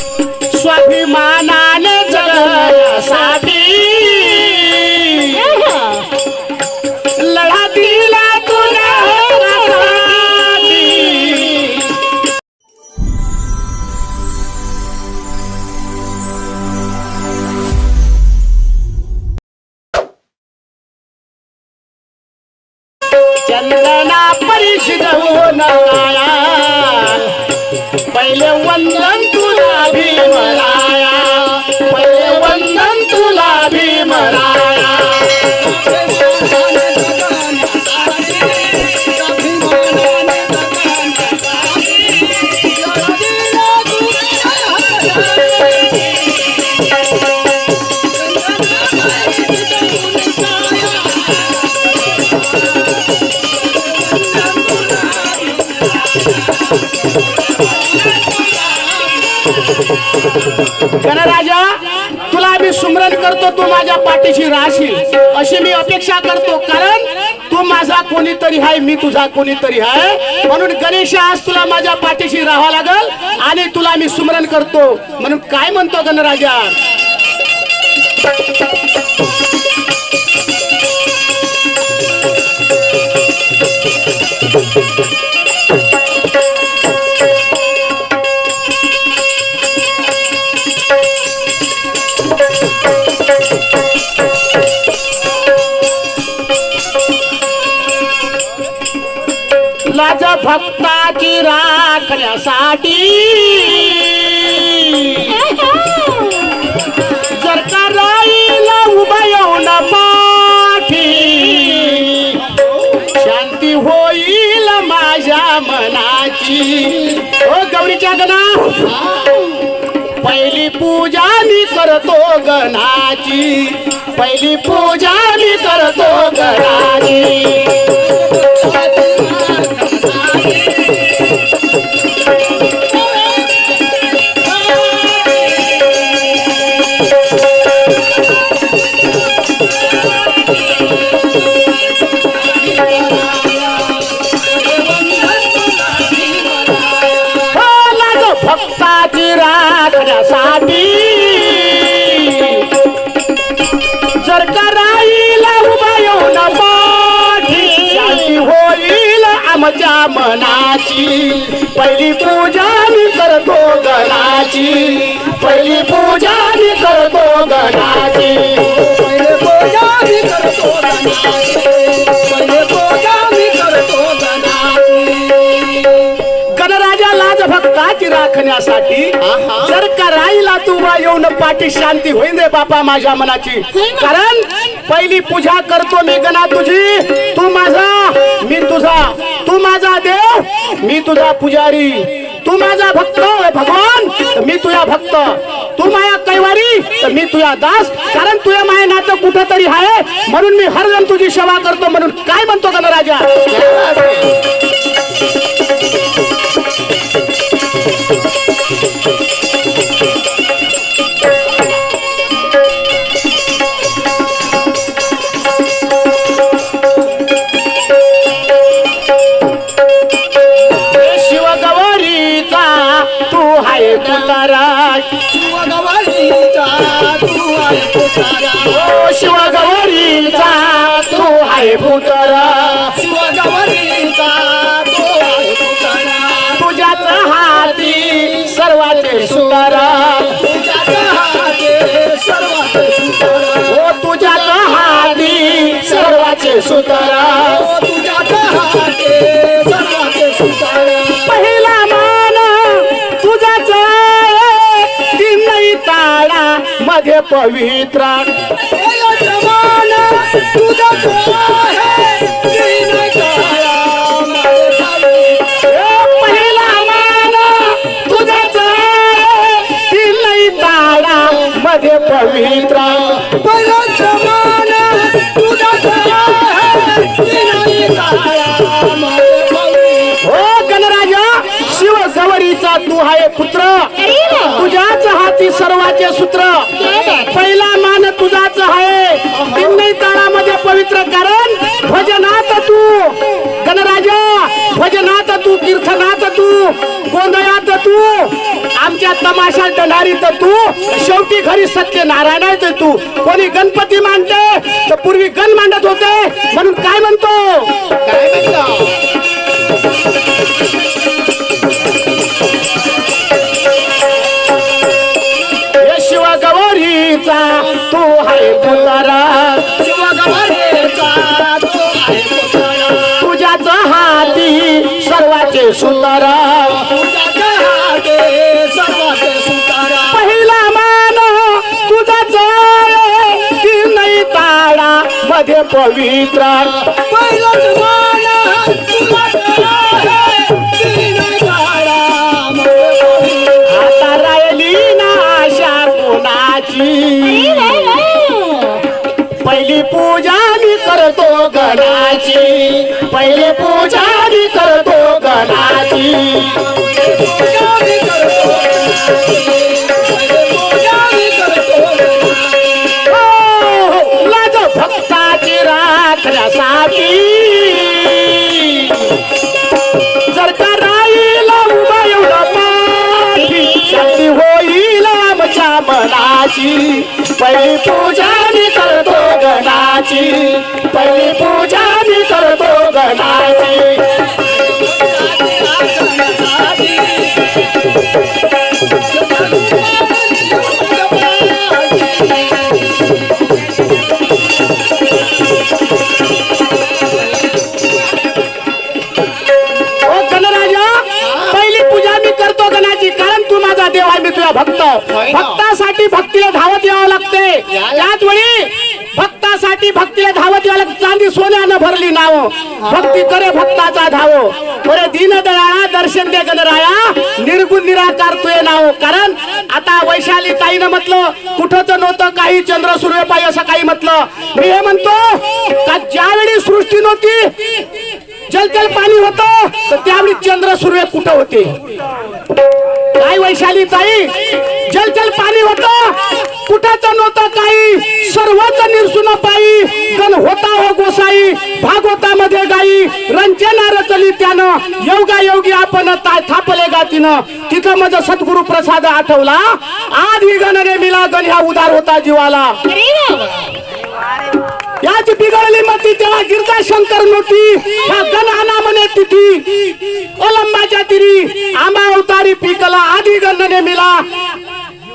स्वाभिमानाने Thank you. गणराजा तुला मी सुमरण करतो तू माझ्या पाठीशी राहशील. अशी मी अपेक्षा करतो कारण तू माझा कोणीतरी आहे मी तुझा कोणीतरी आहे. म्हणून गणेश आज तुला माझ्या पाठीशी राहावं लागल आणि तुला मी सुमरण करतो. म्हणून काय म्हणतो गणराजा बाकी राखण्यासाठी. जर का राईला उभा येऊन पाठी शांती होईल माझ्या मनाची. हो गौरीच्या गणा. पहिली पूजा मी करतो गणाची. पहिली पूजा मी करतो गणाची. राखण्यासाठी जर का राईला उभा येऊन पाठी होईल आमच्या मनाची. पहिली पूजा मी करतो गणाची. पहिली पूजा मी करतो गणाची. पहिली पूजा मी करतो गणाची. राखण्यासाठी जर का राईला तू उभा येऊन पाठी शांती होईन रे बापा माझ्या मनाची. कारण पहिली पूजा करतो मी गणा तुझी. तू माझा मी तुझा. तू माझा देव मी तुझा पुजारी. तू माझा भक्त भगवान मी तुझा भक्त. तू माया कैवारी तर मी तुझा दास. कारण तुझ्या माया नातं कुठं तरी आहे. म्हणून मी हरदम तुझी सेवा करतो. म्हणून काय म्हणतो गणराजा शिवगौरीचा सुतारा तुझ्याच्या हाते सर्वाचे सुतारा. पहिला मान तुझाच ताळा मध्ये पवित्र. मध्ये पवित्र. हो गणराजा शिव जवळीचा तू आहे पुत्र. तुझ्याच हाती सर्वाचे सूत्र. पहिला मान तुझाच आहे तीनही ताळामध्ये पवित्र कारण भजनात तू गणराजा भजनात तू कीर्तनात तू गोंधळात तू आमच्या तमाशा देणारी तर तू शेवटी घरी सत्य नारायण आहे तर तू. कोणी गणपती मांडते तर पूर्वी गण मांडत होते. म्हणून काय म्हणतो? काय म्हणतो? शिव गौरीचा तू आहे पुतरा तो आहे. तुझ्याच हाती सर्वाचे सुंदर. मध्ये पवित्र. आता राहिली ना आशा कोणाची. पहिली पूजा मी करतो गणाची. पहिली पूजा मी करतो गणाची. भरली नाव. भक्ती करे भक्ताचा धाव. बरे दीनदयाळा दर्शन दे गणराया. निर्गुण निराकार तुये नाव. कारण आता वैशाली ताईनं म्हटलं कुठंच नव्हतं काही चंद्र सूर्य पाय असं काही म्हटलं. मी हे म्हणतो का ज्यावेळी सृष्टी नव्हती जलजल पाणी होतं तर त्यावेळी चंद्र सूर्य कुठं होते? काय वैशाली ताई? जलजल पाणी होतं. कुठंच नव्हतं काही. सर्वच निरसून पायी गण होता हो गोसाई. भागवतामध्ये गाई. रंजना रचली त्यानं. योगा योगी आपण थापले गातीनं. तिथं माझं सद्गुरु प्रसाद आठवला. आधी गणने मिला गण ह्या उदार होता जीवाला. याच बिघडली मती तेव्हा गिरजा शंकर नव्हती. ह्या गण म्हणे तिथी. ओलंबाच्या तिरी. आंबा पिकला आधी गणने मिला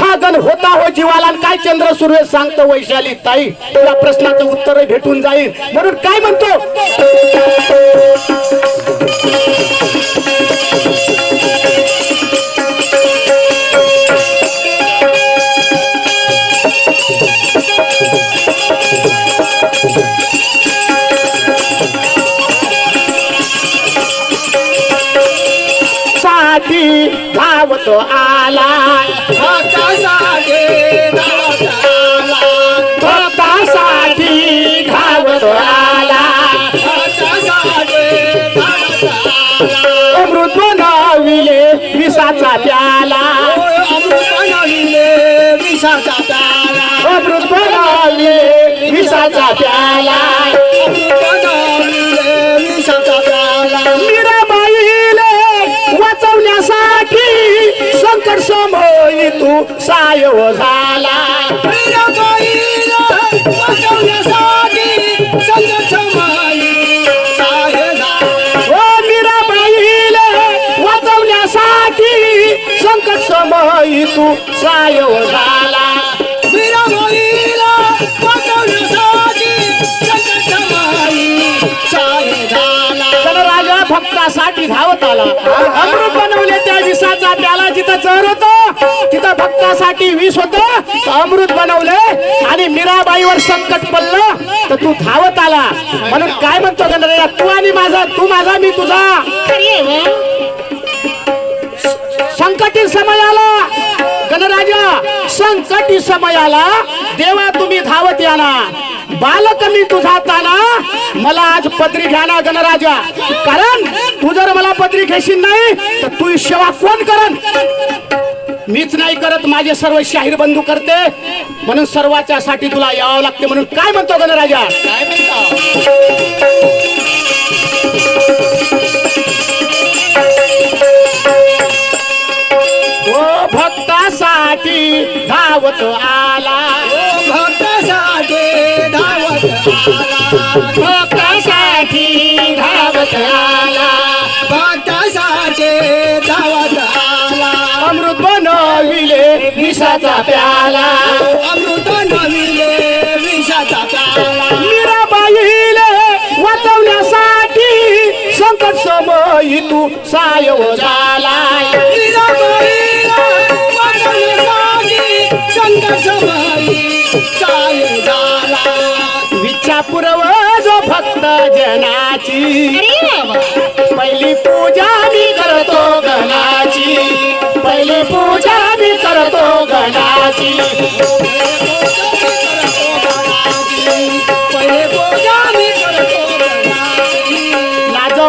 हा गण होता हो जीवाला आणि काय चंद्र सूर्य सांगतो वैशाली. ताई तुला प्रश्नाचं उत्तर भेटून जाईल. म्हणून काय म्हणतो? धावतो आला भक्तासाठी आला. भक्तासाठी धावतो आला. अमृत प्याला अमृत बनविले विषाचा प्याला. अमृत बनविले विषाचा प्याला तू सायव झाला. वाचवण्यासाठी संकट समोई तू सायव झाला. भक्तासाठी धावत आला. अमृत बनवले त्या विषाचा त्याला जिथं चर होत तिथं भक्तासाठी विष होत. अमृत बनवलं आणि मीराबाईवर संकट पडलं. तर तू धावत आला. म्हणून काय म्हणतो गणराजा तू आणि माझा तू माझा मी तुझा. संकटी समय आला. गणराजा संकटी समय आला. देवा तुम्ही धावत याना बालक मी तुझा ताना. मला आज पत्री घ्या ना गणराजा कारण तू जर मला पत्री घेशील नाही तर तू सेवा कोण करन? मीच नाही करत माझे सर्व शाहीर बंधू करते. म्हणून सर्वाच्या साठी तुला यावं लागते म्हणून काय म्हणतो गणराजा काय म्हणता? ओ भक्तासाठी धावत आला. भक्तासाठी धावत आला. विषाचा प्याला. अमृत नविले विषाचा प्याला मीराबाईले वाचवण्यासाठी संकट समयी तू सायव चाल झाला विच्छा पुरव जो भक्त जनाची. पहिली पूजा मी करतो गणाची.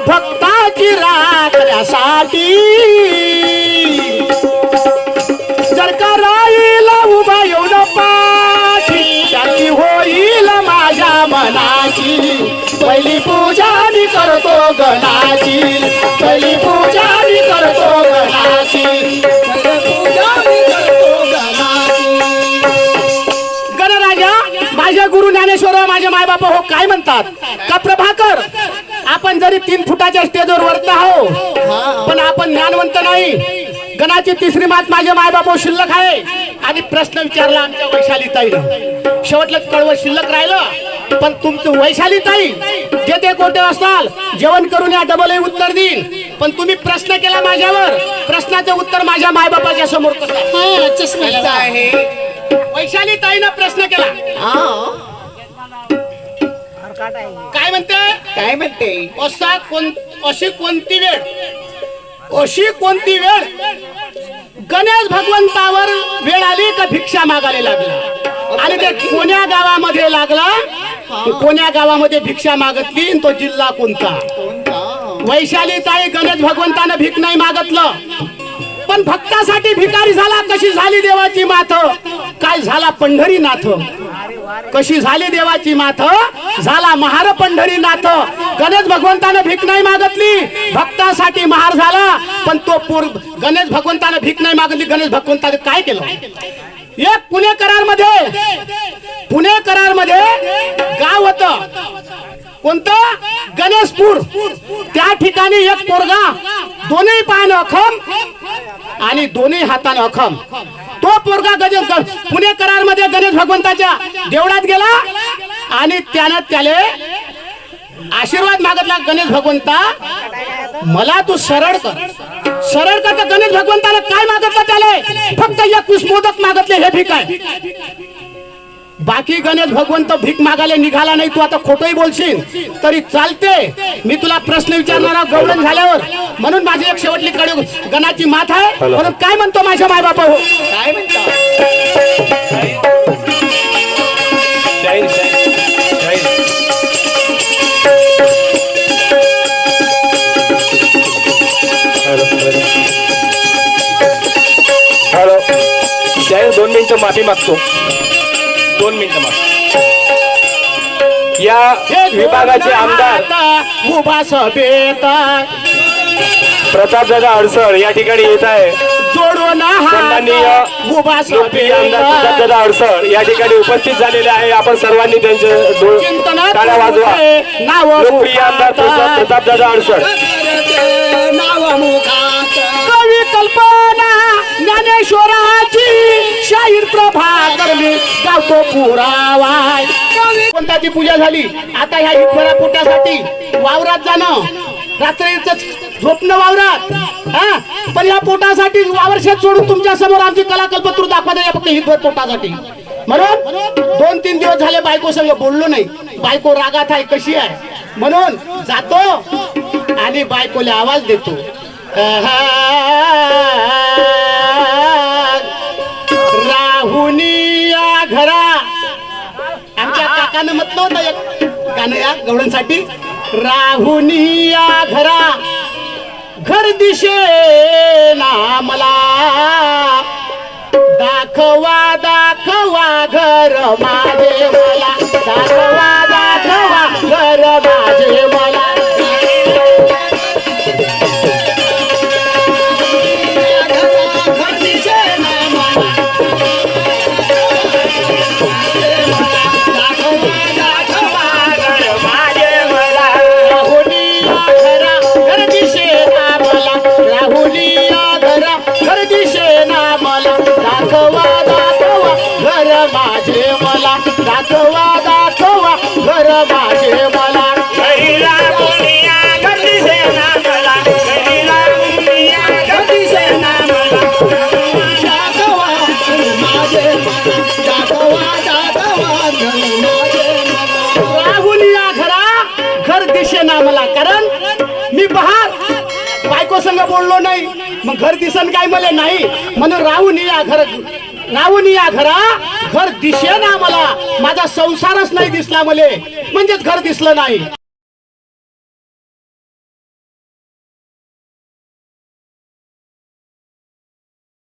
भक्ताची राखण्यासाठी. म्हणतात का प्रभाकर? आपण जरी तीन फुटाच्या स्टेजवर वरत आहो पण आपण ज्ञानवंत नाही. गणाची तिसरी मात माझे मायबाप शिल्लक आहे. आणि प्रश्न विचारला आमच्या वैशालीताईनं. शेवटलं कळवं शिल्लक राहिलं पण तुमचं वैशालीताई जे ते कोठे असताल जेवण करून या डबल उत्तर देईन. पण तुम्ही प्रश्न केला माझ्यावर. प्रश्नाचं उत्तर माझ्या मायबापाच्या समोर कसं आहे? वैशाली ताईनं प्रश्न केला. काय म्हणते? काय म्हणते? असा कोण अशी कोणती वेळ? अशी कोणती वेळ? गणेश भगवंतावर वेळ आली का भिक्षा मागायला लागला? आणि ते कोण्या गावामध्ये लागला? कोण्या गावामध्ये भिक्षा मागतली तो जिल्हा कोणता? वैशाली ताई गणेश भगवंतानं भीक नाही मागतलं. पण भक्तासाठी भिकारी झाला कशी झाली देवाची माथ? काय झाला पंढरीनाथ? कशी झाली देवाची माथ? झाला महार पंढरी नाथ. गणेश भगवंतानं भीक नाही मागतली. भक्तासाठी महार झाला. पण तो पूर गणेश भगवंतानं भीक नाही मागतली. गणेश भगवंताने काय केलं? एक पुणे करारमध्ये पुणे करारमध्ये गाव होत. कोणतं? गणेशपूर. त्या ठिकाणी एक पोरगा दोन्ही पायानं अखम आणि दोन्ही हाताने अखम. तो पोरगा गणेश पुणे करारमध्ये गणेश भगवंताच्या देवळात गेला आणि त्यानं त्याले आशीर्वाद मागितला गणेश भगवंता मला तू सरळ कर. सरळ कर गणेश भगवंताला काय मागितलं त्याले? फक्त एकवीस मोदक मागितले हे ठीक आहे. बाकी गणेश भगवंत भीक मागायला निघाला नाही तू आता खोटंही बोलशील. तरी चालते मी तुला प्रश्न विचारणारा गवळण झाल्यावर. म्हणून माझी एक शेवटली कडे गणाची माथ आहे. म्हणून काय म्हणतो माझ्या मायबापा हो? काय म्हणता? दोन मिनिटं माफी मागतो. दोन मिनिटं माग या विभागाचे आमदार उभा सभेत प्रतापदादा अडसळ या ठिकाणी येत आहे. जोडून सन्माननीय हात उभा लोकप्रिय आमदार सभेत प्रतापदादा अडसळ या ठिकाणी उपस्थित झालेले आहे. आपण सर्वांनी त्यांचे टाळ्या वाजवा. नाव लोकप्रिय आमदार प्रताप- प्रतापदादा अडसळ कल्पना मी गावतो पुरावाय. कोणताची पूजा झाली? आता ह्या विठ्ठला पोटासाठी वावरात जाणं. रात्रीच झोपणं वावरात. हा? पण या पोटासाठी वावर शेत सोडून तुमच्यासमोर आमची कलाकल्पत्र दाखवत आहे फक्त हितभर पोटासाठी. म्हणून दोन तीन दिवस झाले बायको संग बोललो नाही. बायको रागात आहे कशी आहे? म्हणून जातो आणि बायकोला आवाज देतो. काकानं म्हटलं होतं एक गाणं या गवळ्यांसाठी राहुनी या घरा. घर दिशे ना मला दाखवा दाखवा घर माझे मला. दाखवा. मला कारण मी बहार. बायको संग बोललो नाही मग घर दिसन काय मला नाही. म्हणून राहून या घर राहून या घरा घर दिसेना मला. माझा संसारच नाही दिसला मले. म्हणजेच घर दिसलं नाही.